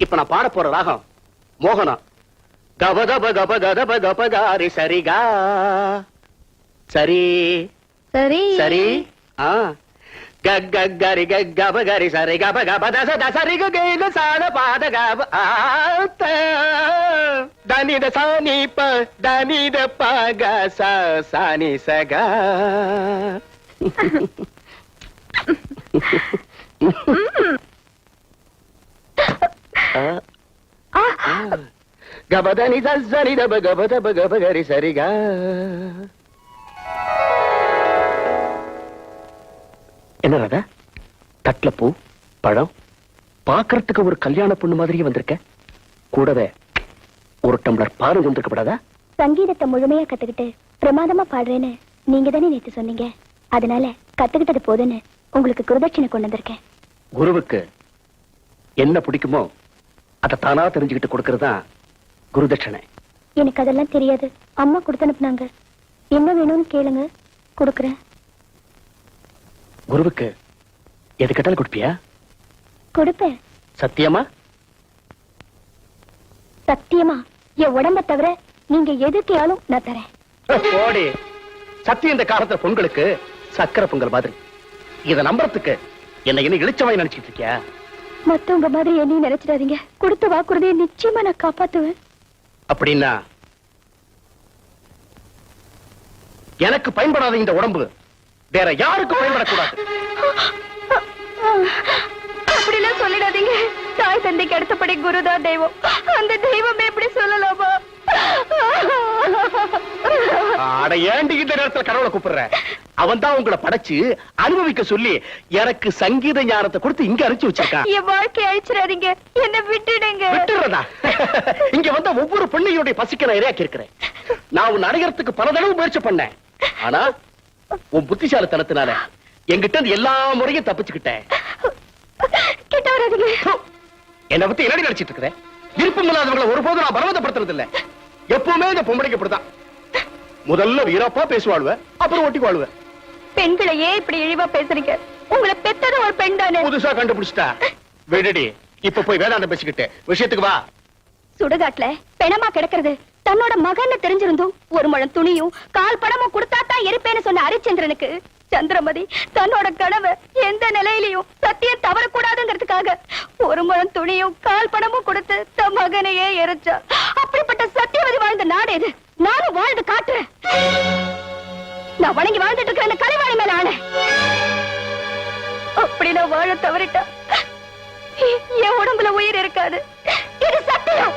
இப்ப நான் பாட போற ராகம் மோகனம் கப கப கதப கப காரி சரிகா சரி சரி. சரி. ஆ. கரி கப கரி சரி கப கப தச தசரி கக சாத பாத கப ஆத்த தனி த சானி ப தனி த பக ச சானி சகா ஆ, கபதனி சரி தப கப தப கப கரி சரிகா. என்ன ராதா? தட்டுல பூ பழம்? பாக்குறதுக்கு ஒரு கல்யாண பொண்ணு மாதிரியே வந்திருக்க. கூடவே ஒரு டம்ளர் பாலும் வந்திருக்கப்படாதா சங்கீதத்தை முழுமையா கத்துக்கிட்டு பிரமாதமா பாடுறேன்னு நீங்க தானே நேத்து சொன்னீங்க. அதனால கத்துக்கிட்டது போதுன்னு உங்களுக்கு குருதட்சணை கொண்டு வந்திருக்கேன். குருவுக்கு என்ன பிடிக்குமோ அதை தானா தெரிஞ்சுக்கிட்டு கொடுக்கறது தான் குருதட்சணை. எனக்கு அதெல்லாம் தெரியாது. அம்மா கொடுத்து அனுப்புனாங்க. என்ன வேணும்னு கேளுங்க. கொடுக்குறேன். குருவுக்கு எது கேட்டாலும் கொடுப்பியா? கொடுப்பேன். சத்தியமா? சத்தியமா? என் உடம்ப தவிர நீங்க எது கேளும் நான் தரேன். சத்தியம் இந்த காலத்துல பொங்கலுக்கு சக்கரை பொங்கல் மாதிரி. இத நம்புறதுக்கு என்ன என்ன இழிச்சவாய் நினைச்சிட்டு இருக்கியா? மத்தவங்க மாதிரி என்னையும் நினைச்சிடாதீங்க. கொடுத்த வாக்குறுதியை நிச்சயமா நான் காப்பாத்துவேன். அப்படின்னா எனக்கு பயன்படாத இந்த உடம்பு வேற யாருக்கும் பயன்படக்கூடாது. அப்படிலாம் சொல்லிடாதீங்க. தாய் தந்தைக்கு அடுத்தபடி குருதான் தெய்வம். அந்த தெய்வமே எப்படி சொல்லலாமா? அட ஏண்டி இந்த நேரத்துல கடவுளை கூப்பிடுற. அவன் தான் உங்களை படைச்சு அனுபவிக்க சொல்லி எனக்கு சங்கீத ஞானத்தை கொடுத்து இங்க அனுப்பிச்சு வச்சிருக்கான். என் வாழ்க்கை அழிச்சிடாதீங்க. என்ன விட்டுடுங்க. விட்டுறதா? இங்க வந்த ஒவ்வொரு பெண்ணையுடைய பசிக்க நான் இரையாக்கி இருக்கிறேன். நான் உன் அடையறதுக்கு பல தடவை முயற்சி பண்ணேன். ஆனா உன் புத்திசாலித்தனத்தினால என்கிட்ட இருந்து எல்லா முறையும் தப்பிச்சுக்கிட்டேன். கிட்ட வராதீங்க ஹு! என்னை பத்தி என்னடி நினைச்சிட்டு இருக்கிறேன் விருப்பம் இல்லாதவங்களை ஒருபோதும் நான் பலவந்தப்படுத்துறது இல்ல எப்பவுமே இந்த பொம்பளைக்கு இப்படிதான் முதல்ல வீரப்பா பேசுவாளுவ அப்புறம் ஒட்டி வாழ்வ பெண்களை ஏன் இப்படி இழிவா பேசுறீங்க. உங்களை பெத்தது ஒரு பெண் தானே. புதுசா கண்டுபிடிச்சிட்டா. விடுடி இப்ப போய் வேதாந்தம் பேசிக்கிட்டு விஷயத்துக்கு வா. சுடுகாட்டுல பிணமா கிடக்கிறது. தன்னோட மகன்னு தெரிஞ்சிருந்தும் ஒரு முழம் துணியும் கால் பணமும் கொடுத்தா தான் இருப்பேன்னு சொன்ன ஹரிச்சந்திரனுக்கு சந்திரமதி தன்னோட கனவை எந்த நிலையிலையும் சத்தியம் தவறக்கூடாதுங்கிறதுக்காக ஒரு முழம் துணியும் கால் பணமும் கொடுத்து தன் மகனையே எரிச்சா. அப்படிப்பட்ட சத்தியவதி வாழ்ந்த நாடு இது நானும் வாழ்ந்து காட்டுறேன். நான் வணங்கி வாழ்ந்துட்டு இருக்கிற அந்த கலைவாணி மேல ஆன அப்படி நான் வாழ தவறிட்டா என் உடம்புல உயிர் இருக்காது.